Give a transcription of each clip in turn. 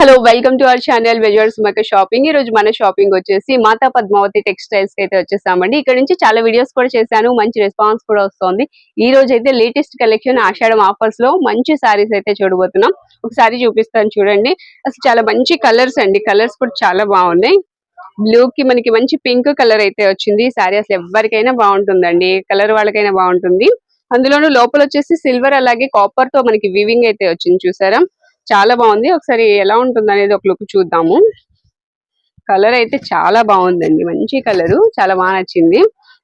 Hello welcome to our channel visual Magha shopping ఈ రోజు మన షాపింగ్ వచ్చేసి మాతా పద్మావతి టెక్స్టైల్స్కి అయితే వచ్చేసామండి. ఇక్కడ నుంచి చాలా వీడియోస్ కూడా చేశాను. మంచి రెస్పాన్స్ కూడా వస్తుంది. ఈ రోజు అయితే లేటెస్ట్ కలెక్షన్ ఆషాఢం ఆఫర్స్లో మంచి సారీస్ అయితే చూడబోతున్నాం. ఒకసారి చూపిస్తాను చూడండి. అసలు చాలా మంచి కలర్స్ అండి. కలర్స్ కూడా చాలా బాగున్నాయి. బ్లూ కి మనకి మంచి పింక్ కలర్ అయితే వచ్చింది. ఈ సారీ అసలు ఎవరికైనా బాగుంటుందండి. కలర్ వాళ్ళకైనా బాగుంటుంది. అందులోనూ లోపల వచ్చేసి సిల్వర్ అలాగే కాపర్తో మనకి వివింగ్ అయితే వచ్చింది చూసారా? చాలా బాగుంది. ఒకసారి ఎలా ఉంటుంది అనేది ఒక లుక్ చూద్దాము. కలర్ అయితే చాలా బాగుందండి. మంచి కలర్ చాలా బాగా నచ్చింది.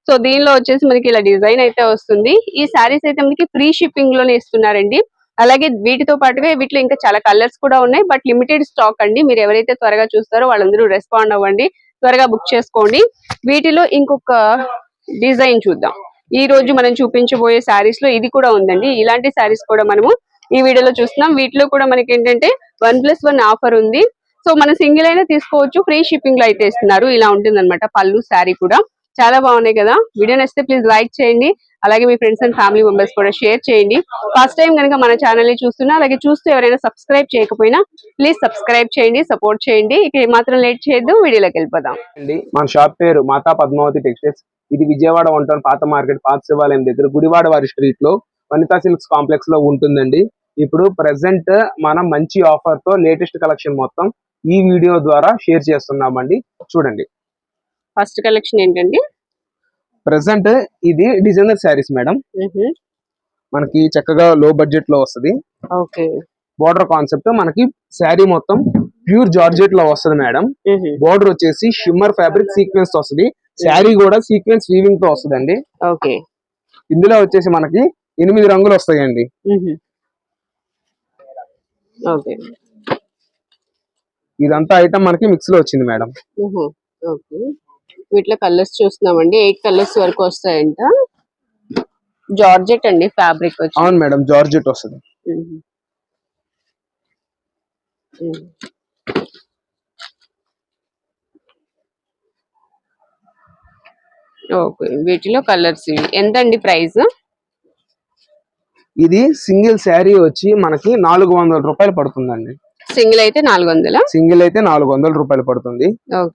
సో దీనిలో వచ్చేసి మనకి ఇలా డిజైన్ అయితే వస్తుంది. ఈ శారీస్ అయితే మనకి ఫ్రీ షిప్పింగ్లోనే ఇస్తున్నారండి. అలాగే వీటితో పాటుగా వీటిలో ఇంకా చాలా కలర్స్ కూడా ఉన్నాయి. బట్ లిమిటెడ్ స్టాక్ అండి. మీరు ఎవరైతే త్వరగా చూస్తారో వాళ్ళందరూ రెస్పాండ్ అవ్వండి. త్వరగా బుక్ చేసుకోండి. వీటిలో ఇంకొక డిజైన్ చూద్దాం. ఈ రోజు మనం చూపించబోయే శారీస్లో ఇది కూడా ఉందండి. ఇలాంటి శారీస్ కూడా మనము ఈ వీడియోలో చూస్తున్నాం. వీటిలో కూడా మనకి ఏంటంటే వన్ ప్లస్ వన్ ఆఫర్ ఉంది. సో మన సింగిల్ అయినా తీసుకోవచ్చు. ఫ్రీ షిప్పింగ్లో అయితే ఇస్తున్నారు. ఇలా ఉంటుంది అనమాట పళ్ళు శారీ కూడా. చాలా బాగున్నాయి కదా. వీడియో నచ్చితే ప్లీజ్ లైక్ చేయండి. అలాగే మీ ఫ్రెండ్స్ అండ్ ఫ్యామిలీ మెంబర్స్ కూడా షేర్ చేయండి. ఫస్ట్ టైం కనుక మన ఛానల్ని చూస్తున్నా అలాగే చూస్తూ ఎవరైనా సబ్స్క్రైబ్ చేయకపోయినా ప్లీజ్ సబ్స్క్రైబ్ చేయండి సపోర్ట్ చేయండి. ఇక ఏమాత్రం లేట్ చేయొద్దు. వీడియోలోకి వెళ్ళిపోదాం. అండి మన షాప్ పేరు మాతా పద్మావతి టెక్స్టైల్స్. ఇది విజయవాడ వన్ టౌన్ పాత మార్కెట్ పాత శివాలయం దగ్గర గుడివాడ వారి స్ట్రీట్లో వనితా సిల్క్స్ కాంప్లెక్స్లో ఉంటుందండి. ఇప్పుడు ప్రెసెంట్ మనం మంచి ఆఫర్తో లేటెస్ట్ కలెక్షన్ మొత్తం ఈ వీడియో ద్వారా షేర్ చేస్తున్నామండి. చూడండి. ఫస్ట్ కలెక్షన్ ఏంటండి? ప్రెసెంట్ ఇది డిజైనర్ శారీస్ మేడం మనకి చక్కగా లో బడ్జెట్లో వస్తది. ఓకే. బోర్డర్ కాన్సెప్ట్ మనకి శారీ మొత్తం ప్యూర్ జార్జెట్లో వస్తది మేడం బోర్డర్ వచ్చేసి షిమ్మర్ ఫ్యాబ్రిక్ సీక్వెన్స్తో వస్తది. శారీ కూడా సీక్వెన్స్ వీవింగ్తో వస్తదండి. ఓకే. ఇందులో వచ్చేసి మనకి ఎనిమిది రంగులు వస్తాయండి. ఓకే. ఇదంతా ఐటమ్ మనకి మిక్స్లో వచ్చింది మేడం. ఓకే. వీటిలో కలర్స్ చూస్తున్నామండి. ఎయిట్ కలర్స్ వరకు వస్తాయంట. జార్జెట్ అండి ఫ్యాబ్రిక్ అవును మేడం జార్జెట్ వస్తుంది. ఓకే. వీటిలో కలర్స్ ఎంత అండి ప్రైస్? ఇది సింగిల్ శారీ వచ్చి మనకి నాలుగు వందల రూపాయలు పడుతుందండి. సింగిల్ అయితే నాలుగు వందల? సింగిల్ అయితే నాలుగు వందల రూపాయలు పడుతుంది.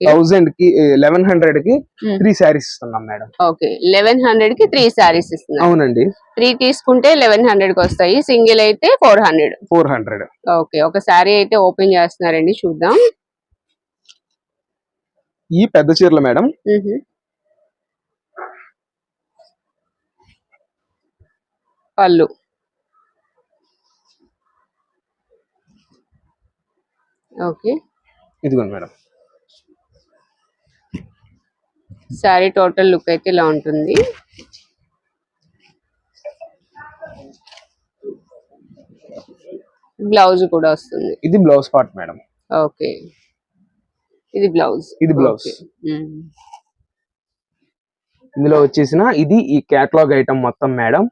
థౌజండ్కి లెవెన్ హండ్రెడ్కి. త్రీ శారీస్ ఇస్తున్నాం మేడం. ఓకే. లెవెన్ హండ్రెడ్కి త్రీ శారీస్ ఇస్తున్నారు అవునండి. త్రీ తీసుకుంటే లెవెన్ హండ్రెడ్కి వస్తాయి. సింగిల్ అయితే four hundred. Four hundred. Okay. ఒక శారీ అయితే ఓపెన్ చేస్తున్నారండి. చూద్దాం. ఈ పెద్ద చీరలు మేడం. పళ్ళు. ఓకే. ఇదిగోండి మేడం. శారీ టోటల్ లుక్ అయితే ఇలా ఉంటుంది. బ్లౌజ్ కూడా వస్తుంది. ఇది బ్లౌజ్ పార్ట్ మేడం. ఓకే. ఇది బ్లౌజ్. ఇది blouse. ఇందులో వచ్చేసిన ఇది ఈ కేటలాగ్ ఐటమ్ మొత్తం మేడం.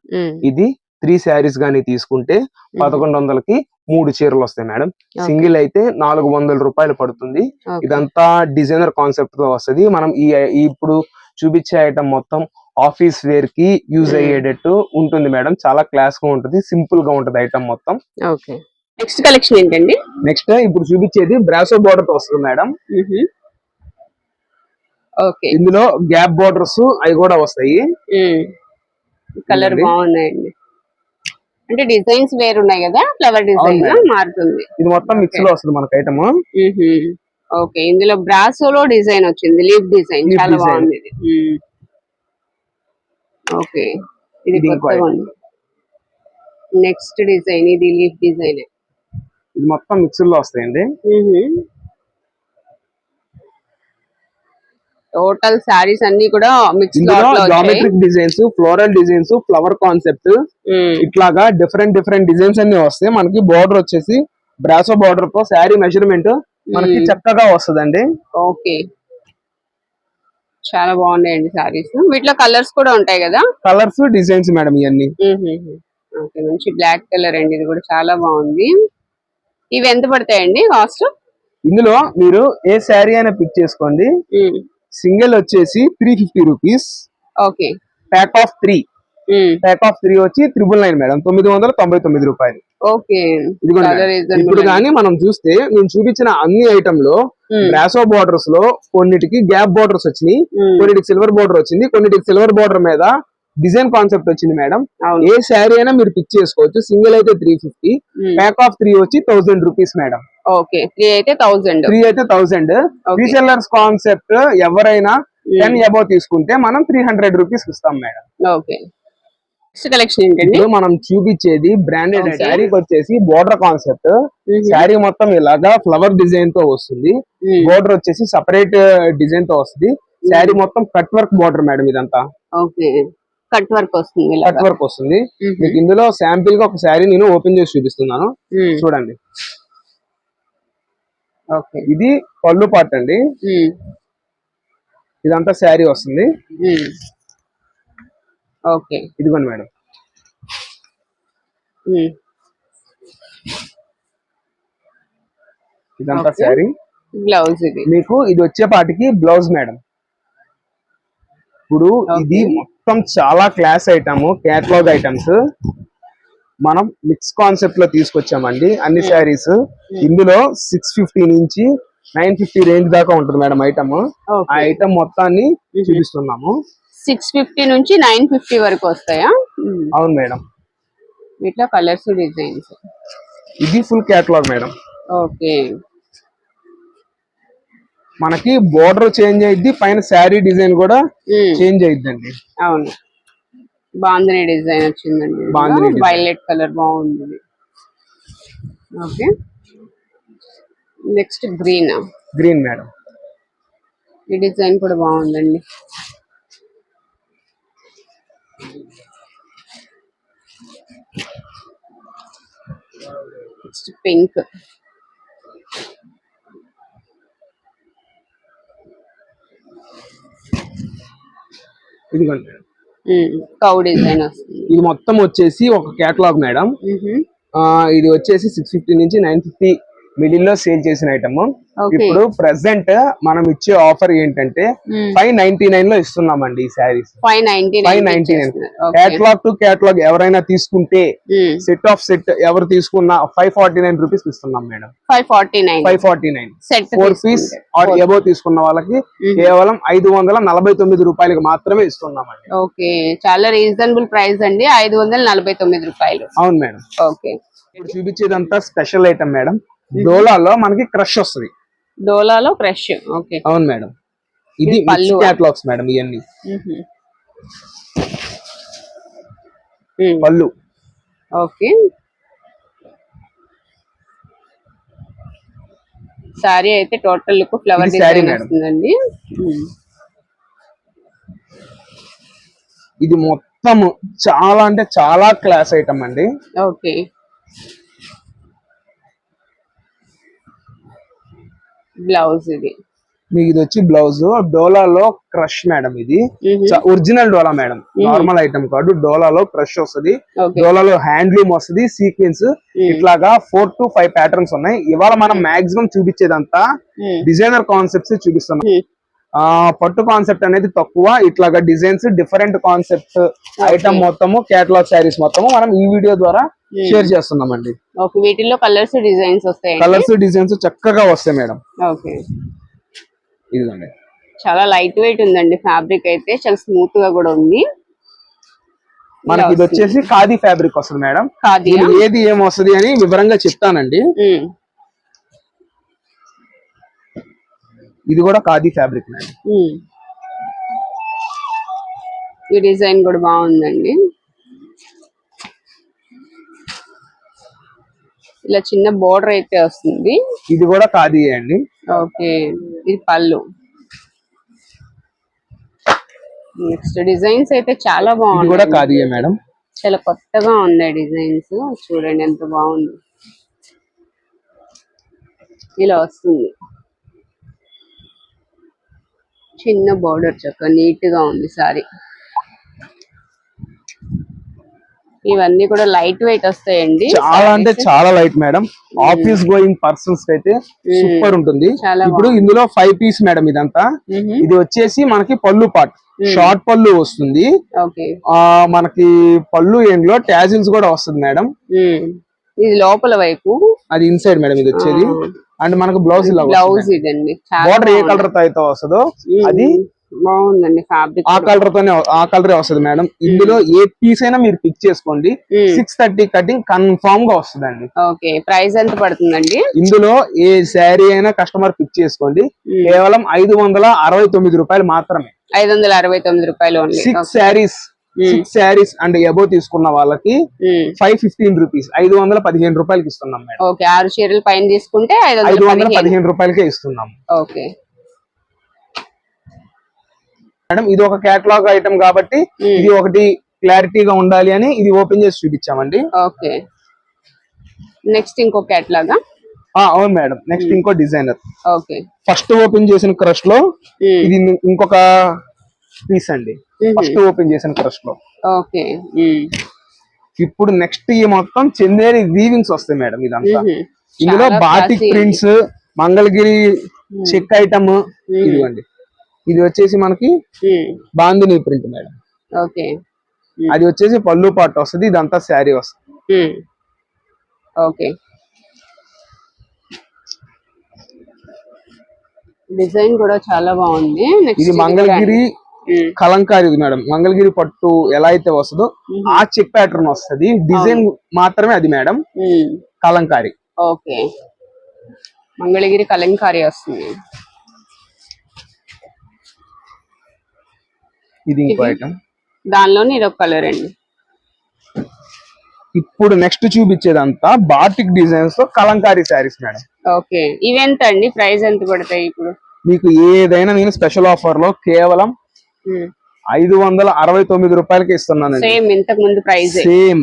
ఇది త్రీ శారీస్ గానీ తీసుకుంటే పదకొండు వందలకి మూడు చీరలు వస్తాయి మేడం. సింగిల్ అయితే నాలుగు వందల రూపాయలు పడుతుంది. ఇదంతా డిజైనర్ కాన్సెప్ట్తో వస్తది. మనం ఈ ఇప్పుడు చూపించే ఐటమ్ మొత్తం ఆఫీస్ వేర్కి యూజ్. అయ్యేటట్టు ఉంటుంది మేడం. చాలా క్లాస్గా ఉంటుంది సింపుల్గా ఉంటుంది ఐటమ్ మొత్తం. ఓకే. నెక్స్ట్ కలెక్షన్ ఏంటండి? నెక్స్ట్ ఇప్పుడు చూపించేది బ్రాసో బోర్డర్తో వస్తుంది మేడం. ఓకే. ఇందులో గ్యాప్ బోర్డర్స్ అవి కూడా వస్తాయి. కలర్. బాగున్నాయండి. అంటే డిజైన్స్ వేరు ఉన్నాయి కదా ఫ్లవర్ డిజైన్. మారుతుంది. ఇది మొత్తం మిక్స్లో వస్తుంది మనకి ఐటమ్ ఓకే ఇందులో బ్రాసోలో డిజైన్ వచ్చింది లీఫ్ డిజైన్ చాలా. బాగుంది ఇది. ఓకే ఇది నెక్స్ట్ డిజైన్ ఇది లీఫ్ డిజైన్ ఇది మొత్తం మిక్స్లో వస్తాయండి. టోటల్ శారీస్ అన్ని కూడా mix geometric designs floral designs flower concept ఇట్లాగా డిఫరెంట్ డిఫరెంట్ డిజైన్స్ అన్ని వస్తాయి. మనకి బోర్డర్ వచ్చేసి బ్రాసో బోర్డర్తో శారీ మెజర్మెంట్ మనకి. చక్కగా వస్తదండి. ఓకే. చాలా బాగున్నాయండి శారీస్. వీటిలో కలర్స్ కూడా ఉంటాయి కదా? కలర్స్ డిజైన్స్ మేడం ఇవన్నీ ఓకే మంచి బ్లాక్ కలర్ అండి. ఇది కూడా చాలా బాగుంది. ఇవి ఎంత పడతాయండి కాస్ట్? ఇందులో మీరు ఏ శారీ అయినా పిక్ చేసుకోండి. సింగిల్ వచ్చేసి three fifty rupees okay. Pack of three pack of three వచ్చి త్రిబుల్ నైన్ మేడం. తొమ్మిది వందల తొంభై తొమ్మిది రూపాయలు. ఓకే. ఇప్పుడు. కానీ మనం చూస్తే నేను చూపించిన అన్ని ఐటమ్లో బ్రాసో బోర్డర్స్లో కొన్నిటికి గ్యాప్ బోర్డర్స్ వచ్చినాయి కొన్నిటికి సిల్వర్ బోర్డర్ వచ్చింది కొన్నిటికి సిల్వర్ బోర్డర్ మీద డిజైన్ కాన్సెప్ట్ వచ్చింది మేడం. ఏ శారీ అయినా మీరు పిక్ చేసుకోవచ్చు. సింగిల్ అయితే three fifty pack of three వచ్చి thousand rupees madam. Okay three అయితే థౌజండ్ త్రీ అయితే థౌసండ్ రీసెల్లర్స్ కాన్సెప్ట్ ఎవరైనా టెన్ అబౌవ్ తీసుకుంటే మనం త్రీ హండ్రెడ్ రూపీస్ ఇస్తాం మేడం. ఓకే. నెక్స్ట్ కలెక్షన్ ఏంటండి? మనం చూపించేది బ్రాండెడ్. శారీకి వచ్చేసి బోర్డర్ కాన్సెప్ట్ శారీ మొత్తం ఇలాగా ఫ్లవర్ డిజైన్తో వస్తుంది. బోర్డర్ వచ్చేసి సపరేట్ డిజైన్తో వస్తుంది. శారీ మొత్తం కట్ వర్క్ బోర్డర్ మేడం ఇదంతా. ఓకే. కట్ వర్క్ వస్తుంది కట్. వర్క్ వస్తుంది. మీకు ఇందులో శాంపిల్గా ఒక శారీ నేను ఓపెన్ చేసి చూపిస్తున్నాను. చూడండి. ఓకే. ఇది పళ్ళు పార్ట్ అండి. ఇదంతా శారీ వస్తుంది. ఓకే. ఇదిగోండి మేడం. ఇదంతా. శారీ. బ్లౌజ్ ఇది. మీకు ఇది వచ్చేపాటికి బ్లౌజ్ మేడం. ఇప్పుడు ఇది. మొత్తం చాలా క్లాస్ ఐటమ్ క్యాటలాగ్ ఐటమ్స్ మనం మిక్స్ కాన్సెప్ట్లో తీసుకొచ్చామండి. అన్ని శారీస్ ఇందులో సిక్స్ ఫిఫ్టీ నుంచి నైన్ ఫిఫ్టీ రేంజ్ దాకా ఉంటుంది మేడం ఐటమ్ ఆ ఐటమ్ మొత్తాన్ని చూపిస్తున్నాము. సిక్స్ ఫిఫ్టీ నుంచి నైన్ ఫిఫ్టీ వరకు వస్తాయా? ఉమ్, అవును మేడం. ఇట్లా కలర్స్ డిజైన్స్ ఇది ఫుల్ క్యాటలాగ్ మేడం. ఓకే మనకి బోర్డర్ చేంజ్ అయ్యిద్ది పైన శారీ డిజైన్ కూడా చేంజ్ అయ్యిద్దండి అవును. బాందిని డిజైన్ వచ్చిందండి. బాందిని design. వైలెట్ కలర్ బాగుంది. Okay. Next green green madam ఈ డిజైన్ కూడా బాగుందండి. నెక్స్ట్ పింక్ ఇదిగోండి మేడం. కౌ డిజైన్ వస్తుంది. ఇది మొత్తం వచ్చేసి ఒక కేటలాగ్ మేడం. ఇది వచ్చేసి సిక్స్ ఫిఫ్టీ నుంచి నైన్ ఫిఫ్టీ మిడిల్లో సేల్ చేసిన ఐటమ్ ఇప్పుడు ప్రెసెంట్ మనం ఇచ్చే ఆఫర్ ఏంటంటే. ఫైవ్ నైన్టీ నైన్లో ఇస్తున్నామండి ఈ saris five ninety five nine ninety nine okay. Catalogue to catalogue ఎవరైనా తీసుకుంటే. సెట్ ఆఫ్ సెట్ ఎవరు తీసుకున్నా ఫైవ్ ఫార్టీ నైన్ రూపీస్ ఇస్తున్నాం madam. Five forty nine five forty nine set four piece or above తీసుకున్న వాళ్ళకి కేవలం ఐదు వందల నలభై తొమ్మిది రూపాయలకి మాత్రమే ఇస్తున్నామండి. ఓకే. చాలా రీజనబుల్ ప్రైస్ అండి. ఐదు వందల నలభై తొమ్మిది రూపాయలు. అవును మేడం. ఓకే. ఇప్పుడు చూపించేదంతా స్పెషల్ ఐటమ్ మేడం. డోలాలో మనకి క్రష్ వస్తుంది. డోలాలో క్రష్ ఓకే. అవును మేడం. ఇది పళ్ళు. క్యాటలాగ్స్ మేడం ఇవన్నీ. పళ్ళు. ఓకే. సారీ అయితే టోటల్ లుక్ ఫ్లవర్ డిజైన్. వస్తుందండి. ఇది మొత్తం చాలా అంటే చాలా క్లాస్ ఐటమ్ అండి. ఓకే. బ్లౌజ్ ఇది. మీకు ఇది వచ్చి బ్లౌజ్. డోలాలో క్రష్ మేడం ఇది. ఒరిజినల్ డోలా మేడం. నార్మల్ ఐటమ్ కాదు డోలాలో క్రష్ వస్తుంది. డోలాలో హ్యాండ్లూమ్ వస్తుంది సీక్వెన్స్. ఇట్లాగా ఫోర్ టు ఫైవ్ ప్యాటర్న్స్ ఉన్నాయి. ఇవాళ మనం మాక్సిమం చూపించేదంతా. డిజైనర్ కాన్సెప్ట్స్ చూపిస్తున్నాం. పట్టు కాన్సెప్ట్ అనేది తక్కువ. ఇట్లాగా డిజైన్స్ డిఫరెంట్ కాన్సెప్ట్ ఐటమ్ మొత్తము కేటలాగ్ శారీస్ మొత్తము మనం ఈ వీడియో ద్వారా షేర్ చేస్తున్నామండి. ఓకే వీటిల్లో కలర్స్ డిజైన్స్ వస్తాయండి? కలర్స్ డిజైన్స్ చక్కగా వస్తాయి మేడం. ఓకే ఇదిగోండి. చాలా లైట్ వెయిట్ ఉందండి ఫ్యాబ్రిక్ అయితే. చాలా స్మూత్గా కూడా ఉంది. మనకి ఇది వచ్చేసి ఖాదీ ఫ్యాబ్రిక్ వస్తుంది మేడం. ఏది ఏం వస్తుంది అని వివరంగా చెప్తానండి. ఇది కూడా ఖాదీ ఫ్యాబ్రిక్ మేడం ఈ డిజైన్ కూడా బాగుందండి. ఇలా చిన్న బోర్డర్ అయితే వస్తుంది. ఇది కూడా ఖాదీ అండి. ఓకే. ఇది పళ్ళు. నెక్స్ట్ డిజైన్స్ అయితే చాలా ఇది కూడా బాగుంది ఖాదీయే మేడం. చాలా కొత్తగా ఉన్నాయి డిజైన్స్. చూడండి ఎంత బాగుంది. ఇలా వస్తుంది. చిన్న బార్డర్ చక్క నీట్గా ఉంది సారీ. ఇవన్నీ కూడా లైట్ వెయిట్ వస్తాయండి. చాలా అంటే చాలా light madam office going persons అయితే సూపర్ ఉంటుంది. చాలా ఇప్పుడు ఇందులో ఫైవ్ పీస్ మేడం ఇదంతా. ఇది వచ్చేసి మనకి పళ్ళు పాట్ షార్ట్ పళ్ళు వస్తుంది. మనకి పళ్ళు ఎండ్లో ట్యాజిల్స్ కూడా వస్తుంది మేడం ఇది లోపల వైపు. అది ఇన్సైడ్ మేడం ఇది వచ్చేది. అండ్ మనకు బ్లౌజ్ ఇలా బ్లౌజ్ ఇదండి. బార్డర్ ఏ. కలర్తో అయితే వస్తుందో అది బాగుందండి ఫ్యాబ్రిక్ ఆ కలర్ తోనే ఆ కలరే వస్తుంది మేడం ఇందులో ఏ పీస్ అయినా మీరు పిక్ చేసుకోండి. సిక్స్ థర్టీ కటింగ్ కన్ఫామ్గా వస్తుందండి. ఓకే ప్రైస్ ఎంత పడుతుందండి? ఇందులో ఏ శారీ అయినా కస్టమర్ పిక్ చేసుకోండి. కేవలం ఐదు వందల అరవై తొమ్మిది రూపాయలు మాత్రమే. ఐదు వందల అరవై తొమ్మిది రూపాయలు six saris six saris and above తీసుకున్న వాళ్ళకి ఫైవ్ ఫిఫ్టీన్ రూపీస్ ఐదు వందల పదిహేను రూపాయలకి ఇస్తున్నాం మేడం. ఓకే ఆరు చీరలు పైన తీసుకుంటే ఐదు వందల పదిహేను. రూపాయలకే ఇస్తున్నాం. ఓకే. మేడం ఇది ఒక కేటలాగ్ ఐటమ్ కాబట్టి ఉమ్, ఇది ఒకటి క్లారిటీగా ఉండాలి అని ఇది ఓపెన్ చేసి చూపించామండి. ఓకే. నెక్స్ట్ ఇంకో కేటలాగా అవును మేడం. నెక్స్ట్ ఇంకో డిజైనర్ ఓకే. ఫస్ట్ ఓపెన్ చేసిన క్రష్లో ఇది ఇంకొక పీస్ అండి. ఫస్ట్ ఓపెన్ చేసిన క్రష్లో ఓకే. ఇప్పుడు నెక్స్ట్ ఈ మొత్తం చందేరి వీవింగ్స్ వస్తాయి మేడం ఇదంతా. ఇందులో batik. Prints Mangalagiri check item ఇదిగోండి. ఇది వచ్చేసి మనకి బాందిని ప్రింట్ మేడం. ఓకే. అది వచ్చేసి పళ్ళు పాటు వస్తుంది ఇదంతా శారీ వస్తుంది. ఓకే. డిజైన్ కూడా చాలా బాగుంది. ఇది మంగళగిరి కలంకారీ మేడం. మంగళగిరి పట్టు ఎలా అయితే వస్తుందో ఆ చెక్ ప్యాటర్న్ వస్తుంది. డిజైన్ మాత్రమే అది మేడం. కలంకారీ. ఓకే. మంగళగిరి కలంకారీ వస్తుంది. ఇది ఇంకో ఇది? ఐటమ్ దానిలోనే ఇది ఒక కలర్ అండి. ఇప్పుడు నెక్స్ట్ చూపించేదంతా బాటిక్ డిజైన్స్తో కలంకారీ శారీస్ మేడం. ఓకే. ఇవెంత అండి ప్రైస్ ఎంత పడతాయి ఇప్పుడు? మీకు ఏదైనా నేను స్పెషల్ ఆఫర్లో కేవలం ఐదు వందల అరవై తొమ్మిది రూపాయలకి ఇస్తున్నానండి. సేమ్ ఇంతకు ముందు ప్రైస్ సేమ్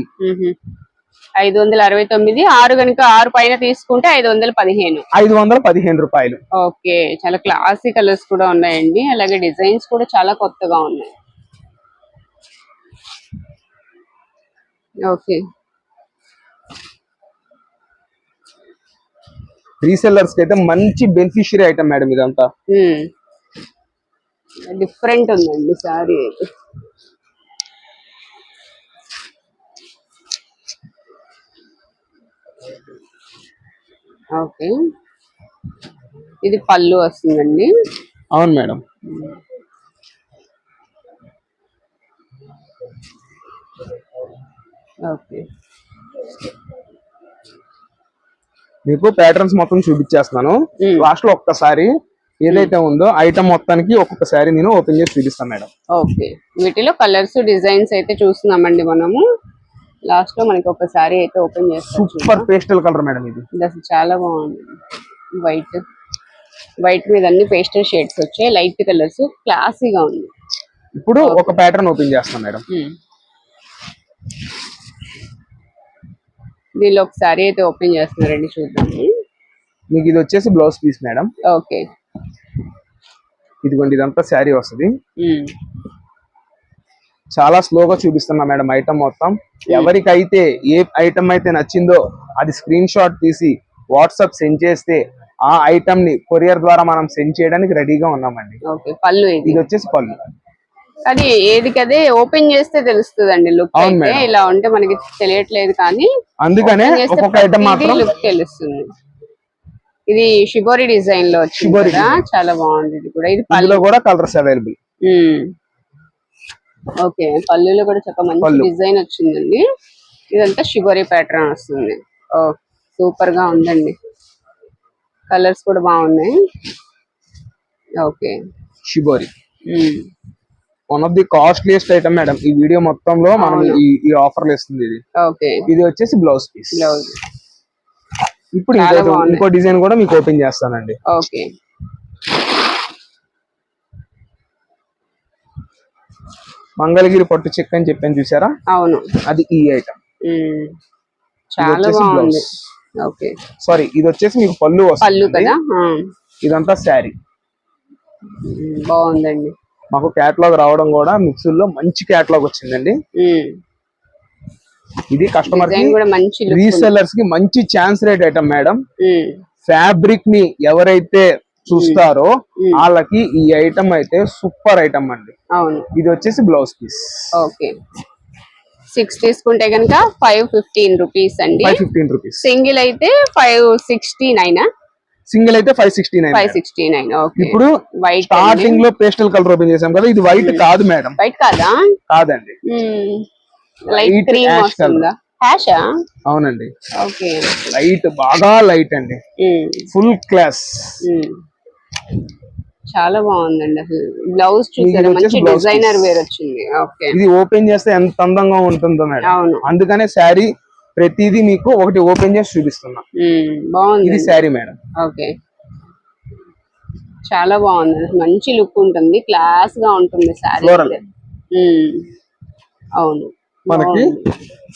ఐదు వందల అరవై తొమ్మిది ఆరు కనుక ఆరు పైన తీసుకుంటే ఐదు వందల పదిహేను. ఐదు వందల పదిహేను రూపాయలు. ఓకే. చాలా క్లాసీ కలర్స్ కూడా ఉన్నాయండి. అలాగే డిజైన్స్ కూడా చాలా కొత్తగా ఉన్నాయి. ఓకే. రీసెల్లర్స్కి అయితే మంచి బెనిఫిషియరీ ఐటమ్ మేడం ఇదంతా. డిఫరెంట్ ఉందండి సారీ అయితే. ఓకే. ఇది పళ్ళు వస్తుందండి. అవును మేడం. ఓకే. మీకు ప్యాటర్న్స్ మొత్తం చూపించేస్తున్నాను. లాస్ట్లో ఒక్కసారి ఏదైతే ఉందో ఐటమ్ మొత్తానికి ఒక్కొక్క శారీ నేను ఓపెన్ చేసి చూపిస్తాను మేడం. ఓకే. వీటిలో కలర్స్ డిజైన్స్ అయితే చూస్తున్నామండి మనము. లాస్ట్లో మనకి ఒక సారీ అయితే ఓపెన్ చేస్తాం సూపర్ పేస్టల్ కలర్ మేడం ఇది. అసలు చాలా బాగుంది. వైట్ వైట్ మీద అన్ని పేస్టల్ షేడ్స్ వచ్చాయి. లైట్ కలర్స్ క్లాసీగా ఉంది. ఇప్పుడు ఒక ప్యాటర్న్ ఓపెన్ చేస్తాను మేడం. దీనిలో ఒక సారీ అయితే ఓపెన్ చేస్తున్నారండి చూద్దాము. మీకు ఇది వచ్చేసి బ్లౌజ్ పీస్ మేడం. ఓకే. ఇదిగోండి ఇదంతా శారీ వస్తుంది. చాలా స్లోగా చూపిస్తున్నా మేడం ఐటమ్ మొత్తం. ఎవరికైతే ఏ ఐటమ్ అయితే నచ్చిందో అది స్క్రీన్ షాట్ తీసి వాట్సాప్ సెండ్ చేస్తే ఆ ఐటమ్ని కొరియర్ ద్వారా మనం సెండ్ చేయడానికి రెడీగా ఉన్నామండి. ఓకే పళ్ళు ఇది. వచ్చేసి పళ్ళు. అది ఏది కదే ఓపెన్ చేస్తే లుక్ అవును అయితే. మేడం. ఇలా ఉంటే మనకి తెలియట్లేదు కానీ అందుకనే ఒక్కొక్క ఐటమ్ మాత్రం లుక్ తెలుస్తుంది. ఇది షిబోరి డిజైన్లో వచ్చింది చాలా బాగుంది ఇది కూడా. ఇది పళ్ళు కూడా కలర్స్ అవైలబుల్ ఓకే. పళ్ళులో కూడా చాలా మంచి. డిజైన్ వచ్చిందండి. ఇదంతా షిబోరి ప్యాటర్న్ వస్తుంది. ఓ సూపర్గా ఉందండి. కలర్స్ కూడా బాగున్నాయి. Okay. Shibori one of the costliest item madam ఈ వీడియో మొత్తంలో మనం. ఈ ఈ ఆఫర్ ఇస్తుంది ఇది. ఓకే. ఇది వచ్చేసి బ్లౌజ్ పీస్ బ్లౌజ్ ఇప్పుడు ఇంకో డిజైన్ కూడా మీకు ఓపెన్ చేస్తానండి. ఓకే. మంగళగిరి పట్టు చెక్ అని చెప్పాను చూసారా? అవును. అది ఈ ఐటమ్. చాలా బాగుంది. ఓకే. సారీ ఇది వచ్చేసి మీకు పళ్ళు పళ్ళు కదా. ఇదంతా శారీ. బాగుందండి. మాకు క్యాటలాగ్ రావడం కూడా మిక్సీల్లో మంచి క్యాటలాగ్ వచ్చిందండి. ఇది కస్టమర్కి రీసెల్లర్స్కి మంచి ఛాన్స్ రేట్ ఐటమ్ మేడం ఫ్యాబ్రిక్ని ఎవరైతే చూస్తారో మ్మ్. వాళ్ళకి ఈ ఐటమ్ అయితే సూపర్ ఐటమ్ అండి. అవును. ఇది వచ్చేసి బ్లౌజ్ పీస్ ఓకే సిక్స్ తీసుకుంటే కనుక ఫైవ్ ఫిఫ్టీన్ రూపీస్ అండి. ఫిఫ్టీన్ రూపీస్ సింగిల్ అయితే ఫైవ్ సిక్స్టీ నైన్ సింగిల్ అయితే five sixty nine five sixty nine okay ఇప్పుడు వైట్ స్టార్టింగ్లో పేస్టల్ కలర్ ఓపెన్ చేసాం కదా ఇది వైట్ కాదు మేడం వైట్ కాదా? కాదండి. లైట్ హ్యాషా అవునండి. ఓకే లైట్ బాగా లైట్ అండి. ఫుల్ క్లాస్ చాలా బాగుందండి అసలు. బ్లౌజ్ చూసారా? మంచి డిజైనర్. వేర్ వచ్చింది. ఓకే ఇది ఓపెన్ చేస్తే ఎంత అందంగా ఉంటుందో మేడం. అవును. అందుకనే శారీ ప్రతిదీ మీకు ఒకటి ఓపెన్ చేసి చూపిస్తున్నా. ఉమ్, బాగుంది. ఇది శారీ మేడం. ఓకే చాలా బాగుంది. మంచి లుక్ ఉంటుంది. క్లాస్గా ఉంటుంది శారీ. అవును. మనకి.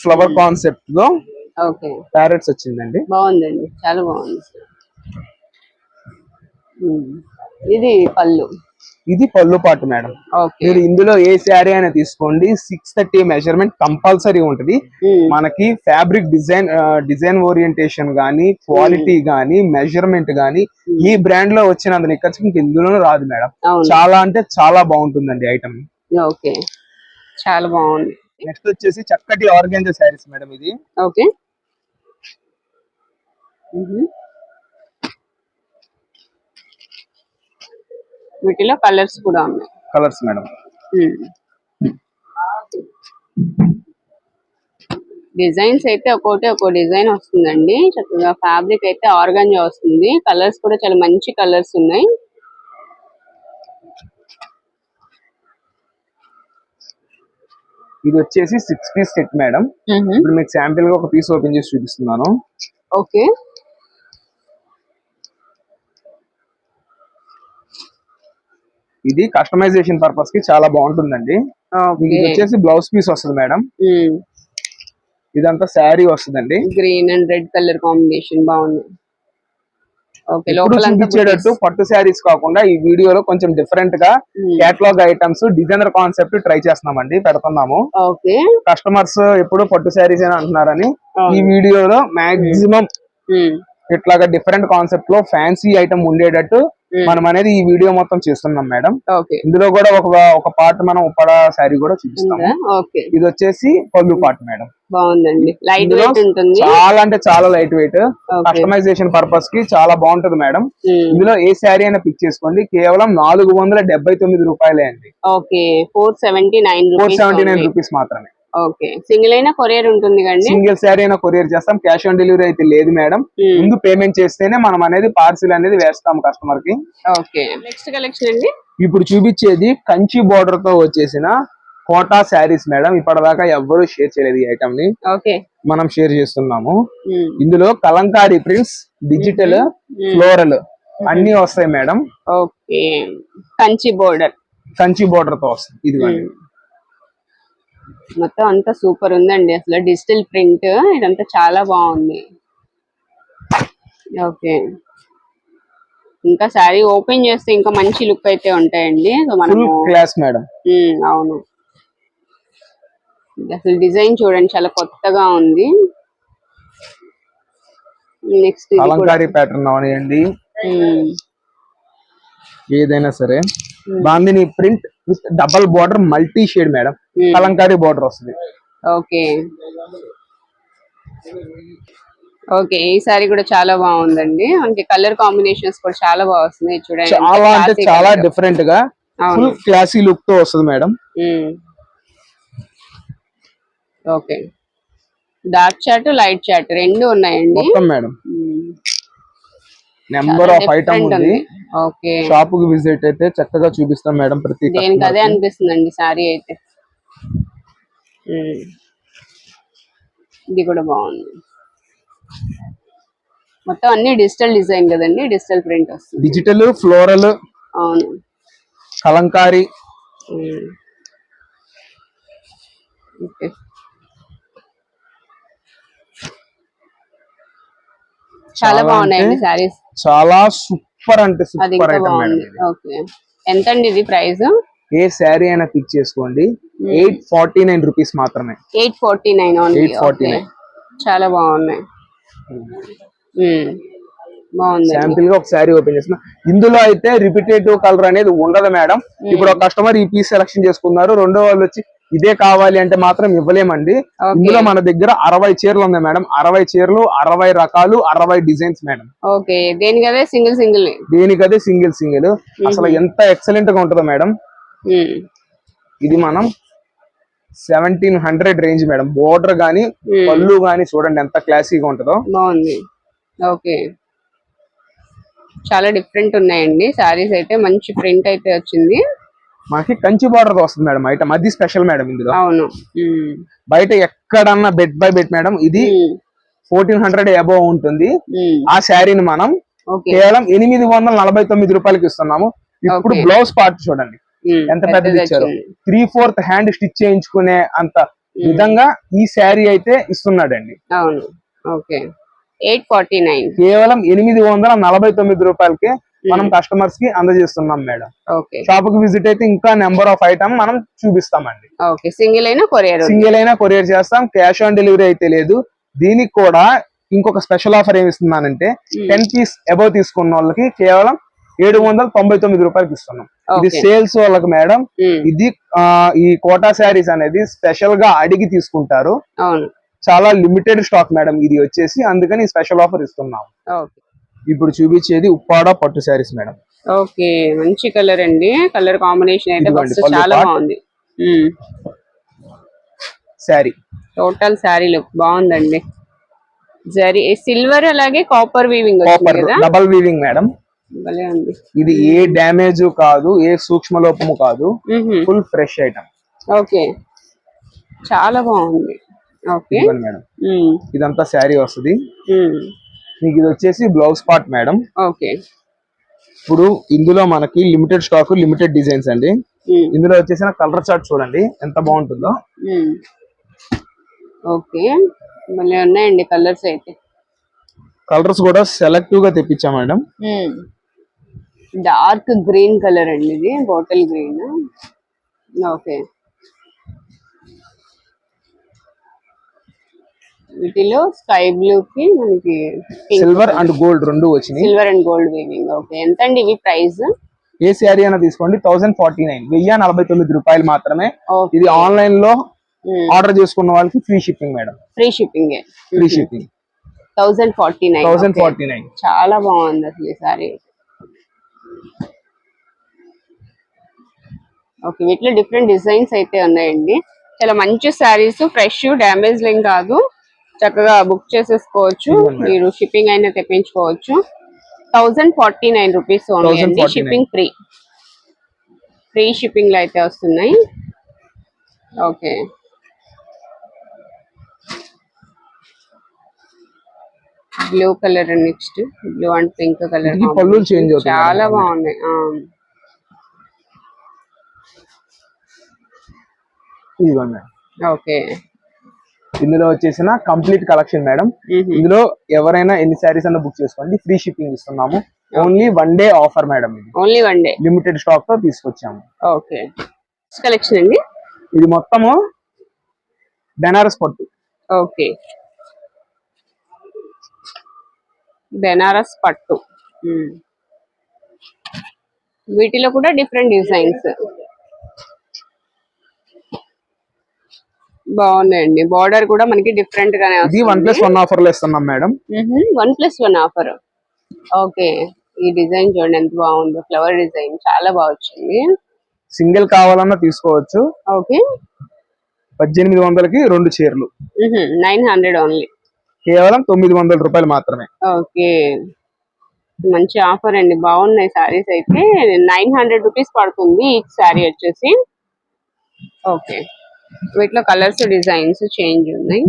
ఫ్లవర్ కాన్సెప్ట్లో ప్యారెట్స్ వచ్చిందండి. బాగుందండి. చాలా బాగుంది. ఇది పళ్ళు. ఇది పళ్ళు పాటు మేడం. ఓకే. మీరు ఇందులో ఏ శారీ అయినా తీసుకోండి. సిక్స్ థర్టీ మెజర్మెంట్ కంపల్సరీ ఉంటుంది. మనకి ఫ్యాబ్రిక్ డిజైన్ డిజైన్ ఓరియంటేషన్ గానీ క్వాలిటీ గానీ మెజర్మెంట్ గానీ ఈ బ్రాండ్లో వచ్చినంత నిక్కచ్చు ఇంక ఇందులోనూ రాదు మేడం. చాలా అంటే చాలా బాగుంటుందండి ఐటమ్ ఓకే. చాలా బాగుంది. నెక్స్ట్ వచ్చేసి చక్కటి ఆర్గెంజా శారీస్ మేడం ఇది. ఓకే. వీటిలో కలర్స్ కూడా ఉన్నాయి. Colours madam. డిజైన్స్ అయితే ఒక్కొక్కటి ఒక్కో డిజైన్ వస్తుందండి. చక్కగా ఫ్యాబ్రిక్ అయితే ఆర్గంజా వస్తుంది. కలర్స్ కూడా చాలా మంచి కలర్స్ ఉన్నాయి. ఇది వచ్చేసి సిక్స్ పీస్ సెట్ మేడం ఇప్పుడు మీకు శాంపిల్గా ఒక పీస్ ఓపెన్ చేసి చూపిస్తున్నాను. ఓకే. ఇది కస్టమైజేషన్ పర్పస్కి చాలా బాగుంటుందండి. ఇది వచ్చేసి బ్లౌజ్ పీస్ వస్తుంది మేడం ఇదంతా శారీ వస్తుందండి. Green and red colour combination బాగుంది. చూపించేటట్టు పట్టు శారీస్ కాకుండా ఈ వీడియోలో కొంచెం డిఫరెంట్గా catalogue items designer concept try చేస్తున్నామండి పెడుతున్నాము. కస్టమర్స్ ఎప్పుడు పట్టు శారీస్ అని అంటున్నారని ఈ వీడియోలో మాక్సిమం ఇట్లాగా డిఫరెంట్ కాన్సెప్ట్లో ఫ్యాన్సీ ఐటమ్ ఉండేటట్టు మనం అనేది ఈ వీడియో మొత్తం చేస్తున్నాం మేడం ఇందులో కూడా ఒక ఒక పార్ట్ మనం ఉప్పడ శారీ కూడా చూపిస్తాము. ఇది వచ్చేసి పళ్ళు పార్ట్ మేడం బాగుందండి. లైట్ ఇందులో వెయిట్ ఉంటుంది. చాలా అంటే చాలా లైట్ వెయిట్ కస్టమైజేషన్ పర్పస్కి చాలా బాగుంటది మేడం ఇందులో ఏ శారీ అయినా పిక్ చేసుకోండి. కేవలం నాలుగు వందల డెబ్బై తొమ్మిది రూపాయలే అండి. Okay four seventy nine four seventy nine rupees మాత్రమే. ఓకే. సింగిల్ అయినా కొరియర్ ఉంటుంది కండి సింగిల్ శారీ అయినా కొరియర్ చేస్తాం. క్యాష్ ఆన్ డెలివరీ అయితే లేదు మేడం. ముందు పేమెంట్ చేస్తేనే మనం అనేది పార్సిల్ అనేది వేస్తాం కస్టమర్కి ఓకే. నెక్స్ట్ కలెక్షన్ అండి? ఇప్పుడు చూపించేది కంచి బోర్డర్తో వచ్చేసిన కోటా శారీస్ మేడం. ఇప్పటిదాకా ఎవ్వరూ షేర్ చేయలేదు ఈ ఐటమ్ని. ఓకే. మనం షేర్ చేస్తున్నాము. ఇందులో kalamkari prints digital Hmm. Floral అన్ని వస్తాయి madam. Okay. Kanchi border Kanchi బోర్డర్తో వస్తాయి. ఇదిగోండి. మొత్తం అంతా సూపర్ ఉందండి. అసలు డిజిటల్ ప్రింట్ ఇదంతా చాలా బాగుంది. ఓకే. ఇంకా శారీ ఓపెన్ చేస్తే ఇంకా మంచి లుక్ అయితే ఉంటాయండి. సో మనము క్లాస్ మేడం అవును. అసలు డిజైన్ చూడండి చాలా కొత్తగా ఉంది. నెక్స్ట్ కలంకారీ ప్యాటర్న్ అవనివ్వండి ఉమ్, ఏదైనా సరే. Bandhani print with double border multi shade madam kalamkari border వస్తుంది. ఓకే. ఓకే ఈ సారీ కూడా చాలా బాగుందండి. మనకి కలర్ కాంబినేషన్స్ కూడా చాలా బాగా వస్తున్నాయి చూడండి. చాలా అంటే చాలా. డిఫరెంట్గా ఫుల్ క్లాసీ లుక్తో వస్తుంది మేడం ఉమ్. ఓకే. డార్క్ చాట్ లైట్ చాట్ రెండు ఉన్నాయండి. మొత్తం మేడం. నెంబర్ ఆఫ్ ఐటమ్ ఉంది. షాప్కి విజిట్ అయితే చక్కగా చూపిస్తాం మేడం ప్రతి అదే కి. అనిపిస్తుందండి సారీ అయితే. ఇది కూడా బాగుంది. మొత్తం అన్ని డిజిటల్ డిజైన్ కదండి డిజిటల్ ప్రింట్ వస్తుంది. డిజిటల్ ఫ్లోరల్ అవును. కలంకారీ. చాలా బాగున్నాయండి సారీస్. చాలా సూపర్ అంటే అది సూపర్ ఐటమ్ మేడం ఎంత అండి ఇది ప్రైస్? ఏ శారీ అయినా పిక్ చేసుకోండి. ఎయిట్ ఫార్టీ నైన్ రూపీస్ మాత్రమే. Eight forty nine only. 849. చాలా బాగున్నాయి. శాంపిల్గా ఒక శారీ ఓపెన్ చేస్తున్నా. ఇందులో అయితే రిపిటేటివ్ కలర్ అనేది ఉండదు మేడం. ఇప్పుడు ఒక కస్టమర్ ఈ పీస్ సెలెక్షన్ చేసుకున్నారు. రెండో వాళ్ళు వచ్చి ఇదే కావాలి అంటే మాత్రం ఇవ్వలేమండి. ఇందులో మన దగ్గర అరవై చీరలు ఉన్నాయి మేడం. అరవై చీరలు అరవై రకాలు అరవై డిజైన్స్ మేడం. ఓకే. దేనికి అదే సింగిల్ సింగిల్? దేనికదే సింగిల్ సింగిల్. అసలు ఎంత ఎక్సలెంట్గా ఉంటుందో మేడం. ఇది మనం seventeen hundred range madam. Border గానీ పళ్ళు గానీ చూడండి ఎంత క్లాసీగా ఉంటుందో. బాగుంది. ఓకే. చాలా డిఫరెంట్ ఉన్నాయండి. సారీస్ అయితే మంచి ప్రింట్ అయితే వచ్చింది. మనకి కంచి బార్డర్ వస్తుంది మేడం ఐటమ్. అది స్పెషల్ మేడం ఇందులో. అవును. బయట ఎక్కడన్నా బెడ్ బై బెడ్ మేడం ఇది ఫోర్టీన్ హండ్రెడ్ అబోవ్ ఉంటుంది. ఆ శారీని మనం కేవలం ఎనిమిది వందల నలభై తొమ్మిది రూపాయలకి ఇస్తున్నాము. ఇప్పుడు. బ్లౌజ్ పార్ట్ చూడండి. ఎంత పెద్దది ఇచ్చారు. త్రీ ఫోర్త్ హ్యాండ్ స్టిచ్ చేయించుకునే అంత విధంగా ఈ శారీ అయితే ఇస్తున్నాడండి. అవును. ఓకే. ఎయిట్ ఫార్టీ నైన్ కేవలం ఎనిమిది వందల నలభై తొమ్మిది రూపాయలకి మనం కస్టమర్స్కి అందజేస్తున్నాం మేడం. ఓకే. షాప్కి విజిట్ అయితే ఇంకా నెంబర్ ఆఫ్ ఐటమ్ మనం చూపిస్తామండి. సింగిల్ అయినా కొరియర్ సింగిల్ అయినా కొరియర్ చేస్తాం. క్యాష్ ఆన్ డెలివరీ అయితే లేదు. దీనికి కూడా ఇంకొక స్పెషల్ ఆఫర్ ఏమి ఇస్తున్నానంటే టెన్ పీస్ అబౌవ్ తీసుకున్న వాళ్ళకి కేవలం ఏడు వందల తొంభై తొమ్మిది రూపాయలకి ఇస్తున్నాం. ఇది. సేల్స్ వాళ్ళకి మేడం. ఇది ఈ కోటా శారీస్ అనేది స్పెషల్గా అడిగి తీసుకుంటారు. చాలా లిమిటెడ్ స్టాక్ మేడం. ఇది వచ్చేసి అందుకని స్పెషల్ ఆఫర్ ఇస్తున్నాం. ఇప్పుడు చూపించేది ఉప్పాడ పట్టు శారీస్ మేడం. ఓకే మంచి కలర్ అండి. కలర్ కాంబినేషన్ అయితే చాలా. బాగుంది. శారీ. టోటల్ శారీ లుక్ బాగుందండి. జరీ సిల్వర్ అలాగే copper weaving copper double weaving madam. ఇది ఏ డ్యామేజ్ కాదు ఏ సూక్ష్మ లోపము కాదు. Full fresh item okay. చాలా బాగుంది. ఓకే. మేడం. ఇదంతా శారీ వస్తుంది. మీకు ఇది వచ్చేసి బ్లౌజ్ పార్ట్ మేడం. ఓకే. ఇప్పుడు ఇందులో మనకి లిమిటెడ్ స్టాక్ లిమిటెడ్ డిజైన్స్ అండి. ఇందులో వచ్చేసిన కలర్ చార్ట్ చూడండి ఎంత బాగుంటుందో. ఓకే. భలే ఉన్నాయండి కలర్స్ అయితే. కలర్స్ కూడా సెలెక్టివ్గా తెప్పించా మేడం. డార్క్ గ్రీన్ కలర్ అండి ఇది బాటిల్ గ్రీన్. ఓకే. వీటిలో స్కై బ్లూ కి మనకి సిల్వర్ అండ్ గోల్డ్ రెండు వచ్చినాయి. Silver and gold weaving okay ఎంత అండి ఇవి ప్రైస్ ఏ శారీ అయినా తీసుకోండి థౌసండ్ ఫార్టీ నైన్ వెయ్యి నలభై తొమ్మిది రూపాయలు మాత్రమే. ఇది ఆన్లైన్లో ఆర్డర్ చేసుకున్న వాళ్ళకి free shipping madam. Free shipping free shipping thousand forty nine thousand forty nine చాలా బాగుంది అసలు ఈ సారీ ఓకే వీటిలో డిఫరెంట్ డిజైన్స్ అయితే ఉన్నాయండి. చాలా మంచి శారీస్ ఫ్రెష్ డ్యామేజ్ లేం కాదు. చక్కగా బుక్ చేసేసుకోవచ్చు. మీరు షిప్పింగ్ అయినా తెప్పించుకోవచ్చు. Thousand forty nine rupees only అండి. 1049. Shipping free. ఫ్రీ షిప్పింగ్లో అయితే వస్తున్నాయి. Okay. Blue colour next. Blue and pink colour చాలా. బాగున్నాయి. ఓకే. ఇందులో వచ్చేసిన కంప్లీట్ కలెక్షన్ మేడం. ఇందులో ఎవరైనా ఎన్ని శారీస్ అన్న బుక్ చేసుకోండి. ఫ్రీ షిప్పింగ్ ఇస్తున్నాము. Only one day offer madam only one day limited స్టాక్తో తీసుకొచ్చాము. ఓకే. కలెక్షన్ అండి? ఇది మొత్తము బెనారస్ పట్టు. ఓకే. బెనారస్ పట్టు. వీటిలో కూడా డిఫరెంట్ డిజైన్స్ బాగున్నాయండి. బార్డర్ కూడా మనకి డిఫరెంట్ గానే ఇది వన్ ప్లస్ వన్ ఆఫర్లో ఇస్తున్నాం madam. One plus one offer. Okay. ఈ డిజైన్ చూడండి ఎంత బాగుందో. ఫ్లవర్ డిజైన్ చాలా బాగా వచ్చింది. సింగిల్ కావాలన్నా తీసుకోవచ్చు. ఓకే. పద్దెనిమిది వందలకి రెండు చీరలు. Nine hundred only. కేవలం తొమ్మిది వందల రూపాయలు మాత్రమే. ఓకే. మంచి ఆఫర్ అండి. బాగున్నాయి సారీస్ అయితే. నైన్ హండ్రెడ్ రూపీస్ పడుతుంది ఈ శారీ వచ్చేసి. ఓకే. వీటిలో కలర్స్ డిజైన్స్ చేంజ్ ఉన్నాయి.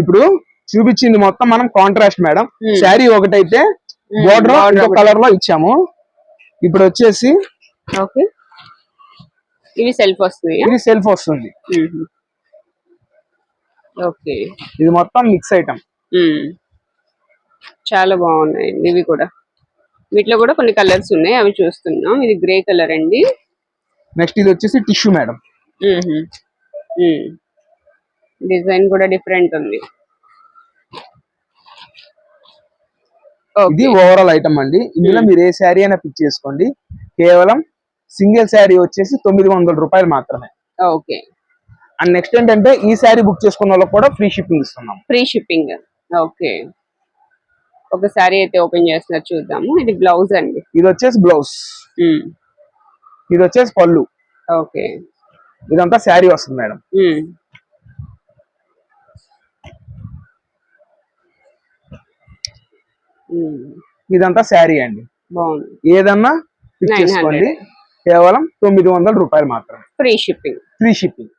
ఇప్పుడు చూపించింది మొత్తం మనం కాంట్రాస్ట్ మేడం. శారీ ఒకటైతే బోర్డర్ ఇంకో. కలర్లో ఇచ్చాము. ఇప్పుడు వచ్చేసి ఓకే. ఇవి సెల్ఫ్ వస్తున్నాయి? ఇది సెల్ఫ్ వస్తుంది. ఓకే. ఇది మొత్తం మిక్స్ ఐటమ్ చాలా బాగున్నాయండి ఇవి కూడా. వీటిలో కూడా కొన్ని కలర్స్ ఉన్నాయి అవి చూస్తున్నాం. ఇది గ్రే కలర్ అండి. నెక్స్ట్ ఇది వచ్చేసి టిష్యూ మేడం. డిజైన్ కూడా డిఫరెంట్ ఉంది. ఇది ఓవరాల్ ఐటమ్ అండి. ఇందులో మీరు ఏ శారీ అయినా పిక్ చేసుకోండి. కేవలం సింగిల్ శారీ వచ్చేసి తొమ్మిది వందల రూపాయలు మాత్రమే. ఓకే. అండ్ నెక్స్ట్ ఏంటంటే ఈ శారీ బుక్ చేసుకున్న వాళ్ళకి కూడా ఫ్రీ షిప్పింగ్ ఇస్తున్నాం. Free shipping. ఓకే. ఒక సారీ అయితే ఓపెన్ చేస్తున్నారు చూద్దాము. ఇది బ్లౌజ్ అండి. ఇది వచ్చేసి బ్లౌజ్. ఇది వచ్చేసి పళ్ళు. ఓకే. ఇదంతా శారీ వస్తుంది మేడం. ఇదంతా శారీ అండి. బాగుంది. ఏదన్నా పిక్ 900. చేసుకోండి కేవలం తొమ్మిది వందల రూపాయలు మాత్రమే. Free shipping. Free shipping.